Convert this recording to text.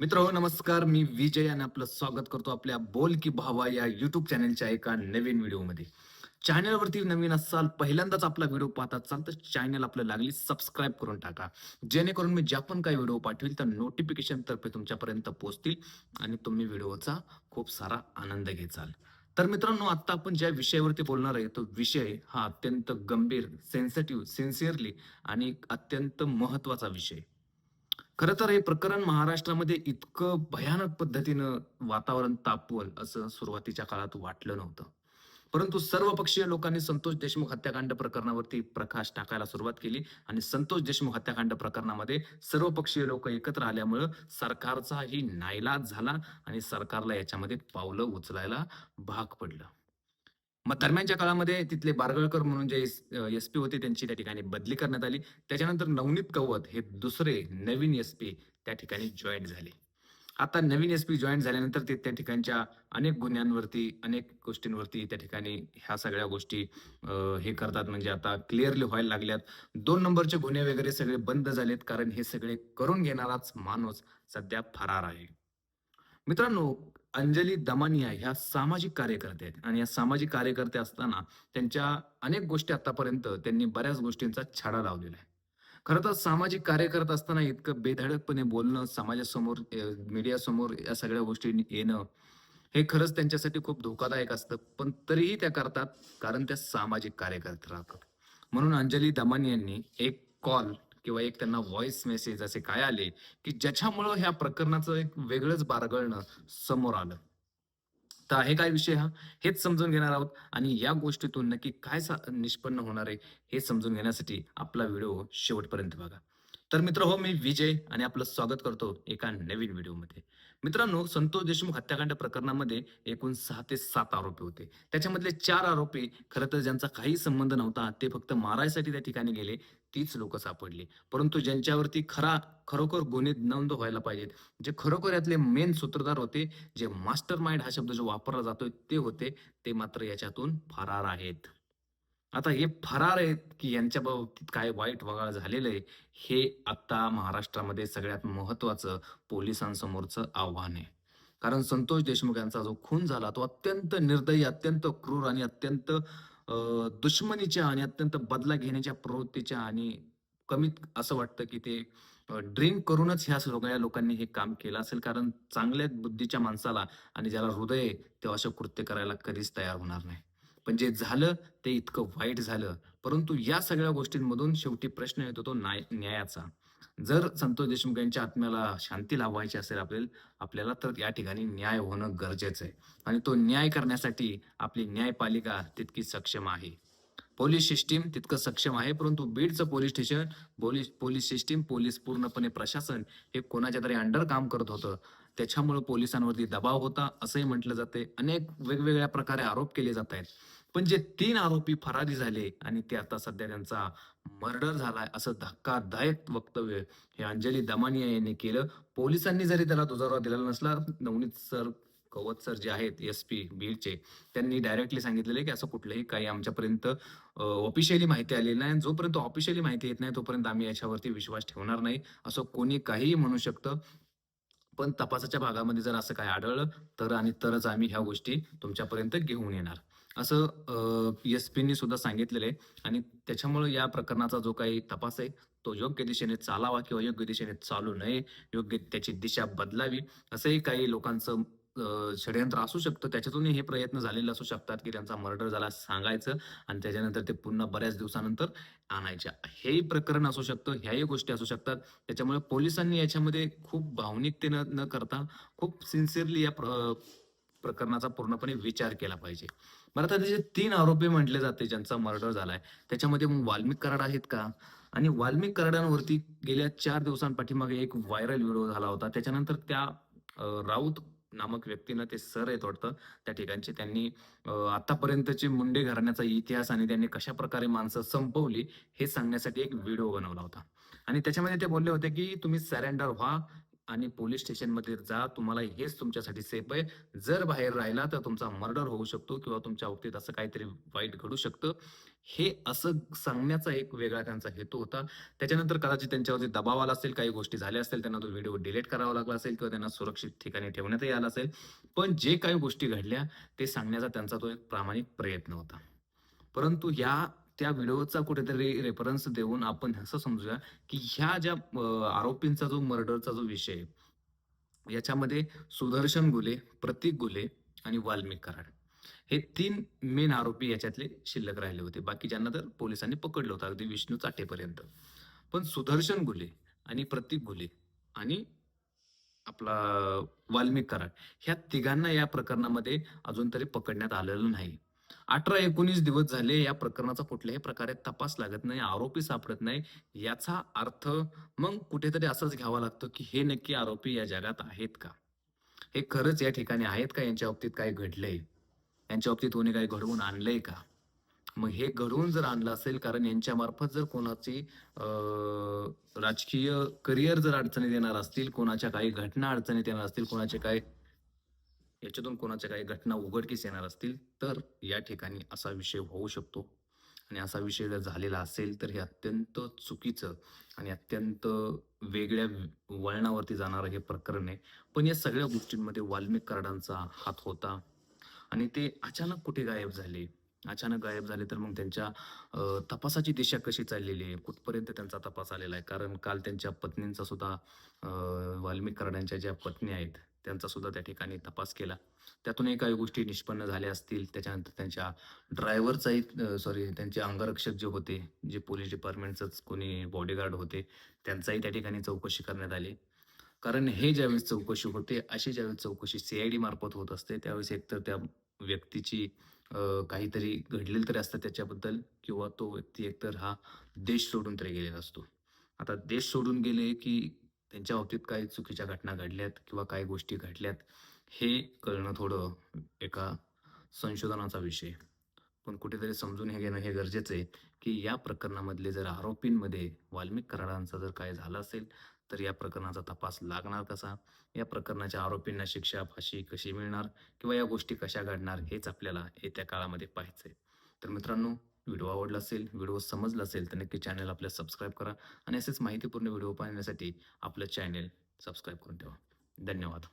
मित्र हो नमस्कार. मी विजय आणि आपलं स्वागत करतो आपल्या बोल की भावा या युट्यूब चॅनलच्या एका नवीन व्हिडिओमध्ये. चॅनलवरती नवीन असाल पहिल्यांदाच आपला व्हिडिओ पाहत असाल तर चॅनल आपलं लागली सबस्क्राईब करून टाका. जेणेकरून मी ज्या पण काही व्हिडिओ पाठवेल तर नोटिफिकेशन तर्फे तुमच्यापर्यंत पोहोचतील आणि तुम्ही व्हिडिओचा खूप सारा आनंद घेचाल तर मित्रांनो आता आपण ज्या विषयावरती बोलणार आहे तो विषय हा अत्यंत गंभीर सेन्सिटिव्ह सिन्सिअरली आणि अत्यंत महत्त्वाचा विषय. खरं तर हे प्रकरण महाराष्ट्रामध्ये इतकं भयानक पद्धतीनं वातावरण तापवल असं सुरुवातीच्या काळात वाटलं नव्हतं. परंतु सर्वपक्षीय लोकांनी संतोष देशमुख हत्याकांड प्रकरणावरती प्रकाश टाकायला सुरुवात केली आणि संतोष देशमुख हत्याकांड प्रकरणामध्ये सर्वपक्षीय लोक एकत्र आल्यामुळं सरकारचाही नाईलाज झाला आणि सरकारला याच्यामध्ये पावलं उचलायला भाग पडलं. मग दरम्यानच्या काळामध्ये तिथले बारगळकर म्हणून जे एस पी होते त्यांची त्या ठिकाणी बदली करण्यात आली. त्याच्यानंतर नवनीत कवत हे दुसरे नवीन एस पी त्या ठिकाणी जॉईन झाले. आता नवीन एस पी जॉईन झाल्यानंतर ते त्या ठिकाणच्या अनेक गुन्ह्यांवरती अनेक गोष्टींवरती त्या ठिकाणी ह्या सगळ्या गोष्टी हे करतात. म्हणजे आता क्लिअरली व्हायला लागल्यात. दोन नंबरचे गुन्हे वगैरे सगळे बंद झालेत. कारण हे सगळे करून घेणाराच माणूस सध्या फरार आहे. मित्रांनो अंजली दमानिया ह्या सामाजिक कार्यकर्ते आहेत. आणि या सामाजिक कार्यकर्ते असताना त्यांच्या अनेक गोष्टी आतापर्यंत त्यांनी बऱ्याच गोष्टींचा छाडा लावलेला आहे. खरं तर सामाजिक कार्यकर्ता असताना इतकं बेधडकपणे बोलणं समाजासमोर मीडियासमोर या सगळ्या गोष्टी येणं हे खरंच त्यांच्यासाठी खूप धोकादायक असतं. पण तरीही त्या करतात कारण त्या सामाजिक कार्यकर्ते राहतात. म्हणून अंजली दमानी यांनी एक कॉल किंवा एक त्यांना व्हॉइस मेसेज असे काय आले की ज्याच्यामुळं ह्या प्रकरणाचं एक वेगळंच बारगळणं समोर आलं. तर आहे काय विषय हा? हेच समजून घेणार आहोत. आणि या गोष्टीतून नक्की काय निष्पन्न होणार आहे हे समजून घेण्यासाठी आपला व्हिडिओ शेवटपर्यंत बघा. तर मित्र हो मी विजय आणि आपलं स्वागत करतो एका नवीन व्हिडिओमध्ये. मित्रांनो संतोष देशमुख हत्याकांड प्रकरणामध्ये एकूण सहा ते सात आरोपी होते. त्याच्यामधले चार आरोपी खरं तर ज्यांचा काही संबंध नव्हता ते फक्त मारायसाठी त्या ठिकाणी गेले तीच लोक सापडली. परंतु ज्यांच्यावरती खरा खरोखर गुन्हे नोंद व्हायला पाहिजेत जे खरोखर यातले मेन सूत्रधार होते जे मास्टर माइंड हा शब्द जो वापरला जातोय ते होते ते मात्र याच्यातून फरार आहेत. आता हे फरार आहेत की यांच्या बाबतीत काय वाईट वगाळ झालेलं आहे हे आता महाराष्ट्रामध्ये सगळ्यात महत्वाचं पोलिसांसमोरचं आव्हान आहे. कारण संतोष देशमुख यांचा जो खून झाला तो अत्यंत निर्दयी अत्यंत क्रूर आणि अत्यंत दुश्मनीच्या आणि अत्यंत बदला घेण्याच्या प्रवृत्तीच्या आणि कमीत असं वाटतं की ते ड्रिंक करूनच ह्या सगळ्या लोकांनी हे काम केलं असेल. कारण चांगल्या बुद्धीच्या माणसाला आणि ज्याला हृदय आहे, ते असं कृत्य करायला कधीच तयार होणार नाही. पण जे झालं ते इतकं वाईट झालं. परंतु या सगळ्या गोष्टींमधून शेवटी प्रश्न येतो तो न्याय न्यायाचा. जर संतोष देशमुख यांच्या आत्म्याला शांती लावायची असेल आपल्याला आपल्याला तर या ठिकाणी न्याय होणं गरजेचं आहे. आणि तो न्याय करण्यासाठी आपली न्यायपालिका तितकी सक्षम आहे. पोलीस सिस्टीम तितकं सक्षम आहे परंतु बीडचं police station police police system police पूर्णपणे प्रशासन हे कोणाच्या तरी अंडर काम करत होतं. त्याच्यामुळे पोलिसांवरती दबाव होता असंही म्हटलं जाते. अनेक वेगवेगळ्या प्रकारे आरोप केले जात आहेत. पण जे तीन आरोपी फरारी झाले आणि ते आता सध्या त्यांचा मर्डर झालाय असं धक्कादायक वक्तव्य हे अंजली दमानिया यांनी केलं. पोलिसांनी जरी त्याला दुजारा दिलेला नसला नवनीत सर कवत सर जे आहेत एस पी बीडचे त्यांनी डायरेक्टली सांगितलेलं की असं कुठलंही काही आमच्यापर्यंत ऑफिशियली माहिती आलेली नाही. जोपर्यंत ऑफिशियली माहिती येत नाही तोपर्यंत आम्ही याच्यावरती विश्वास ठेवणार नाही. असं कोणी काहीही म्हणू शकतं. पण तपासाच्या भागामध्ये जर असं काय आढळलं तर आणि तरच आम्ही ह्या गोष्टी तुमच्यापर्यंत घेऊन येणार. असं एस पीनी सुद्धा सांगितलेलं आहे. आणि त्याच्यामुळे या प्रकरणाचा जो काही तपास आहे तो योग्य दिशेने चालावा किंवा योग्य दिशेने चालू नये योग्य त्याची दिशा बदलावी असंही काही लोकांचं षडयंत्र असू शकतं. त्याच्यातूनही हे प्रयत्न झालेले असू शकतात की त्यांचा मर्डर झाला सांगायचं आणि त्याच्यानंतर ते पुन्हा बऱ्याच दिवसानंतर आणायच्या. हेही प्रकरण असू शकतं ह्याही गोष्टी असू शकतात. त्याच्यामुळे पोलिसांनी याच्यामध्ये खूप भावनिकतेनं न करता खूप सिन्सिअरली या प्र- प्रकरणाचा पूर्णपणे विचार केला पाहिजे. बरं आता त्याचे तीन आरोपी म्हटले जाते ज्यांचा मर्डर झालाय. त्याच्यामध्ये मग वाल्मिक कराड आहेत का? आणि वाल्मिक कराडांवरती गेल्या चार दिवसांपाठीमागे एक व्हायरल व्हिडिओ झाला होता. त्याच्यानंतर त्या राऊत नामक व्यक्तीनं ते सर आहेत वाटतं. त्या ठिकाणचे त्यांनी आतापर्यंतचे मुंडे घराण्याचा इतिहास आणि त्यांनी कशा प्रकारे माणसं संपवली हे सांगण्यासाठी एक व्हिडिओ बनवला होता. आणि त्याच्यामध्ये ते बोलले होते की तुम्ही सरेंडर व्हा आणि पोलीस स्टेशनमध्ये जा तुम्हाला हेच तुमच्यासाठी सेफ आहे. जर बाहेर राहिला तर तुमचा मर्डर होऊ शकतो किंवा तुमच्या बाबतीत असं काहीतरी वाईट घडू शकतं. हे असं सांगण्याचा एक वेगळा त्यांचा हेतू होता. त्याच्यानंतर कदाचित त्यांच्यावरती दबाव आला असेल काही गोष्टी झाल्या असतील त्यांना तो व्हिडिओ डिलीट करावा लागला असेल किंवा त्यांना सुरक्षित ठिकाणी ठेवण्यातही आला असेल. पण जे काही गोष्टी घडल्या ते सांगण्याचा त्यांचा तो एक प्रामाणिक प्रयत्न होता. परंतु या त्या व्हिडिओचा कुठेतरी रेफरन्स देऊन आपण असं समजूया की ह्या ज्या आरोपींचा जो मर्डरचा जो विषय आहे, याच्यामध्ये सुदर्शन गुले प्रतीक गुले आणि वाल्मिक कराड हे तीन मेन आरोपी याच्यातले शिल्लक राहिले होते. बाकी ज्यांना तर पोलिसांनी पकडलं होतं अगदी विष्णू चाटेपर्यंत. पण सुदर्शन गुले आणि प्रतीक गुले आणि आपला वाल्मिक कराड ह्या तिघांना या प्रकरणामध्ये अजून तरी पकडण्यात आलेलं नाही. अठरा एकोणीस दिवस झाले या प्रकरणाचा कुठल्याही प्रकारे तपास लागत नाही आरोपी सापडत नाही. याचा अर्थ मग कुठेतरी असंच घ्यावा लागतो की हे नक्की आरोपी या जगात आहेत का? हे खरंच या ठिकाणी आहेत का? यांच्या बाबतीत काय घडलंय? यांच्या बाबतीत कोणी काही घडवून आणलंय का? मग हे घडवून जर आणलं असेल कारण यांच्या मार्फत जर कोणाची राजकीय करिअर जर अडचणीत येणार असतील कोणाच्या काही घटना अडचणीत येणार असतील कोणाचे काय याच्यातून कोणाच्या काही घटना उघडकीस येणार असतील तर या ठिकाणी असा विषय होऊ शकतो. आणि असा विषय जर झालेला असेल तर हे अत्यंत चुकीचं आणि अत्यंत वेगळ्या वळणावरती जाणारं हे प्रकरण आहे. पण या सगळ्या गोष्टींमध्ये वाल्मिक कराडांचा हात होता. आणि ते अचानक कुठे गायब झाले? अचानक गायब झाले तर मग त्यांच्या तपासाची दिशा कशी चाललेली आहे? कुठपर्यंत त्यांचा तपास आलेला आहे? कारण काल त्यांच्या पत्नींचा सुद्धा वाल्मिक कराडांच्या ज्या पत्नी आहेत त्यांचा सुद्धा त्या ठिकाणी तपास केला. त्यातूनही काही गोष्टी निष्पन्न झाल्या असतील. त्याच्यानंतर त्यांच्या ड्रायव्हरचाही सॉरी त्यांचे अंगरक्षक जे होते जे पोलीस डिपार्टमेंटचंच कोणी बॉडीगार्ड होते त्यांचाही त्या ठिकाणी चौकशी करण्यात आली. कारण हे ज्यावेळेस चौकशी होते अशी ज्यावेळेस चौकशी सीआयडी मार्फत होत असते त्यावेळेस एकतर त्या व्यक्तीची काहीतरी घडलेलं तरी असतं त्याच्याबद्दल किंवा तो व्यक्ती एकतर हा देश सोडून तरी गेलेला असतो. आता देश सोडून गेले की त्यांच्या बाबतीत काही चुकीच्या घटना घडल्यात किंवा काही गोष्टी घडल्यात हे कळणं थोडं एका संशोधनाचा विषय. पण कुठेतरी समजून हे घेणं हे गरजेचं आहे की या प्रकरणामधले जर आरोपींमध्ये वाल्मिक कराडांचा जर काय झालं असेल तर या प्रकरणाचा तपास लागणार कसा? या प्रकरणाच्या आरोपींना शिक्षा फाशी कशी मिळणार? किंवा या गोष्टी कशा घडणार हेच आपल्याला येत्या काळामध्ये पाहायचं आहे तर मित्रांनो व्हिडिओ आवडला असेल व्हिडिओ समजला असेल तर नक्की चॅनल आपल्या सबस्क्राईब करा आणि असेच माहितीपूर्ण व्हिडिओ पाहण्यासाठी आपलं चॅनल सबस्क्राईब करून ठेवा. धन्यवाद.